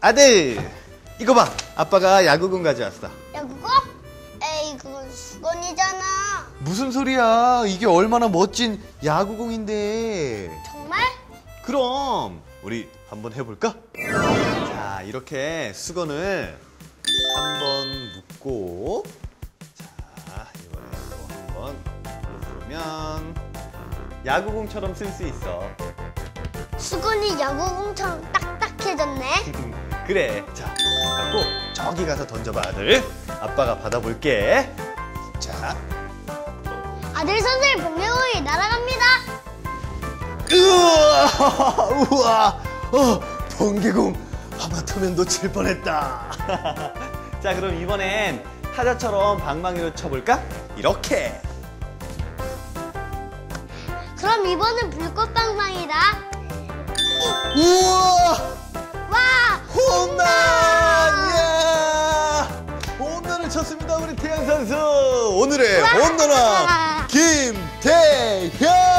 아들 이거 봐 아빠가 야구공 가져왔어 야 그거? 에이 그건 수건이잖아. 무슨 소리야 이게 얼마나 멋진 야구공인데 정말? 그럼 우리 한번 해볼까? 자 이렇게 수건을 한번 묶고 자 이번에 또 한번 누르면 야구공처럼 쓸 수 있어 수건이 야구공처럼. 그래. 자 갖고 저기 가서 던져봐 아들. 아빠가 받아볼게. 자. 아들 선수의 복면공이 날아갑니다. 우와 우와. 어 번개공 하마터면 놓칠 뻔했다. 자 그럼 이번엔 타자처럼 방망이로 쳐볼까? 이렇게. 그럼 이번엔 불꽃 방망이다. 쳤습니다 우리 태양 선수. 오늘의 홈런왕 김태형